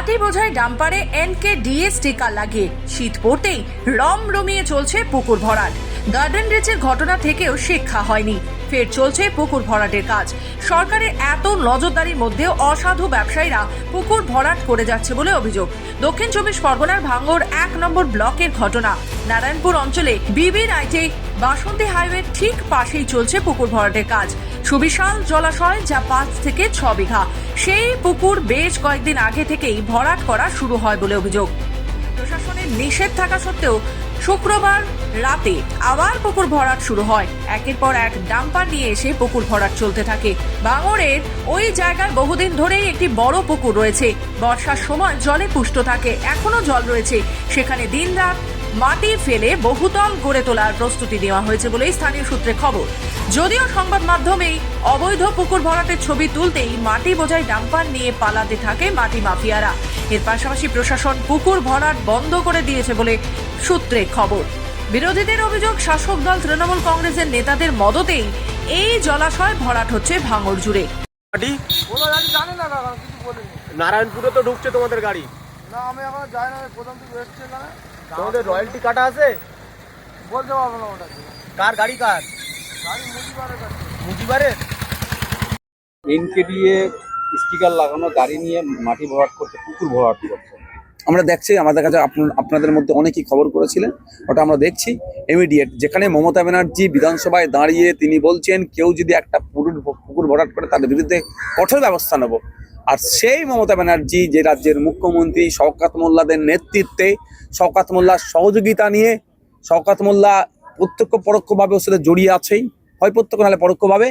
মাটি বোঝাই ডাম্পারে NK DS টিকা লাগিয়ে। শীত পড়তেই রম রমিয়ে চলছে পুকুর ভরাট। গার্ডেন রিচের ঘটনা থেকেও শিক্ষা হয়নি। ফের চলছে পুকুর ভরাটের কাজ। সরকারের এত নজরদারির মধ্যেও অসাধু ব্যবসায়ীরা পুকুর ভরাট করে যাচ্ছে বলে অভিযোগ। দক্ষিণ চব্বিশ পরগনার ভাঙ্গর এক নম্বর ব্লকের ঘটনা। নারায়ণপুর অঞ্চলে বিবি রাইটে বাসন্তী হাইওয়ে ঠিক পাশেই চলছে পুকুর ভরাটের কাজ। সুবিশাল জলাশয় যা পাঁচ থেকে ছ বিঘা। সেই পুকুর বেশ কয়েকদিন আগে থেকেই ভরাট করা শুরু হয় বলে অভিযোগ। প্রশাসনের নিষেধ থাকা সত্ত্বেও শুক্রবার রাতে আবার পুকুর ভরাট শুরু হয়। একের পর এক ডাম্পার নিয়ে এসে পুকুর ভরাট চলতে থাকে। বাঙরের ওই জায়গায় বহুদিন ধরেই একটি বড় পুকুর রয়েছে। বর্ষার সময় জলে পুষ্ট থাকে। এখনও জল রয়েছে। সেখানে দিনরাত মাটি ফেলে বহুতল গড়ে তোলার প্রস্তুতি নেওয়া হয়েছে বলেই স্থানীয় সূত্রে খবর। যদিও সংবাদ মাধ্যমেই অবৈধ পুকুর ভরাটের ছবি তুলতেই মাটি বোঝাই ডাম্পার নিয়ে পালাতে থাকে মাটি মাফিয়ারা। এর পাশাপাশি প্রশাসন পুকুর ভরাট বন্ধ করে দিয়েছে বলে সূত্রে খবর। বিরোধীদের অভিযোগ শাসক দল তৃণমূল কংগ্রেসের নেতাদের মদতেই এই জলাশয় ভরাট হচ্ছে ভাঙড় জুড়ে। না নারায়ণপুরে তো ঢুকছে তোমাদের গাড়ি। না আমি এখন যাই না প্রথম থেকে এসছি এখানে। তোমাদের রয়্যালটি কাটা আছে? বলতে পারব না ওটা কার গাড়ি কার? গাড়ি মুজিবারের মুজিবারের এনকেডিএ স্টিকার লাগানো গাড়ি নিয়ে মাটি ভরাট করছে পুকুর ভরাট করছে। আমরা দেখছি আমাদের কাছে আপন- আপনাদের মধ্যে অনেকেই খবর করেছিলেন ওটা আমরা দেখছি ইমিডিয়েট যেখানে মমতা ব্যানার্জি বিধানসভায় দাঁড়িয়ে তিনি বলছেন কেউ যদি একটা পুকুর পুকুর ভরাট করে তাদের বিরুদ্ধে কঠোর ব্যবস্থা নেব। আর সেই মমতা ব্যানার্জি যে রাজ্যের মুখ্যমন্ত্রী শওকাত মোল্লাদের নেতৃত্বে, শওকাত মোল্লার সহযোগিতা নিয়ে, শওকাত মোল্লা প্রত্যক্ষ পরোক্ষভাবে ওর সাথে জড়িয়ে আছেই। হয় প্রত্যক্ষ, নাহলে পরোক্ষভাবে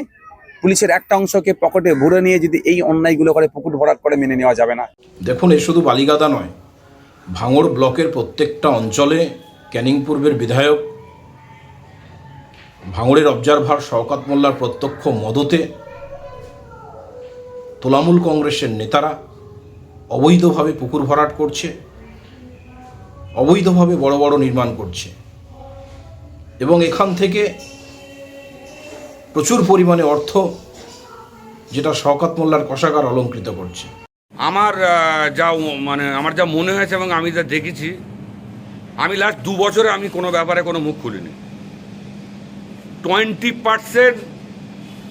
পুলিশের একটা অংশকে পকেটে ভরে নিয়ে যদি এই অন্যায়গুলো করে, পুকুর ভরাট করে মেনে নেওয়া যাবে না। দেখুন, এ শুধু বালিগাদা নয় ভাঙড় ব্লকের প্রত্যেকটা অঞ্চলে ক্যানিং পূর্বের বিধায়ক, ভাঙড়ের অবজারভার শওকাত মোল্লার প্রত্যক্ষ মদতে তোলামূল কংগ্রেসের নেতারা অবৈধভাবে পুকুর ভরাট করছে, অবৈধভাবে বড় বড় নির্মাণ করছে এবং এখান থেকে প্রচুর পরিমাণে অর্থ যেটা শওকাত মোল্লার কষাগার অলঙ্কৃত করছে। আমার যা মানে আমার যা মনে হয়েছে এবং আমি যা দেখেছি, আমি লাস্ট দু বছরে আমি কোনো ব্যাপারে কোনো মুখ খুলিনি। টোয়েন্টি পার্সেন্ট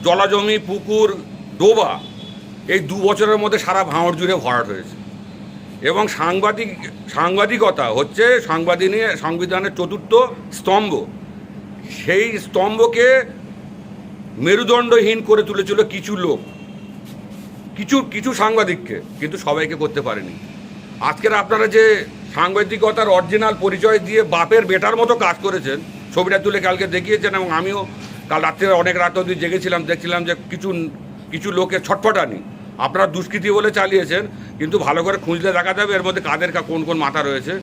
জলাজমি, পুকুর, ডোবা এই দু বছরের মধ্যে সারা ভাঁড় জুড়ে ভরাট হয়েছে। এবং সাংবাদিক, সাংবাদিকতা হচ্ছে সাংবাদিনী, সংবিধানের চতুর্থ স্তম্ভ। সেই স্তম্ভকে মেরুদণ্ডহীন করে তুলেছিল কিছু লোক। কিছু কিছু সাংবাদিককে, কিন্তু সবাইকে করতে পারেনি। আজকের আপনারা যে সাংবাদিকতার অরিজিনাল পরিচয় দিয়ে বাপের বেটার মতো কাজ করেছেন, ছবিটা তুলে কালকে দেখিয়েছেন এবং আমিও কাল রাত্রে অনেক রাত অবধি জেগেছিলাম, দেখছিলাম যে কিছু কিছু লোকের ছটফটানি। আপনারা দুষ্কৃতি বলে চালিয়েছেন, কিন্তু ভালো করে খুঁজলে দেখা যাবে এর মধ্যে কাদের কা- কোন কোন মাথা রয়েছে।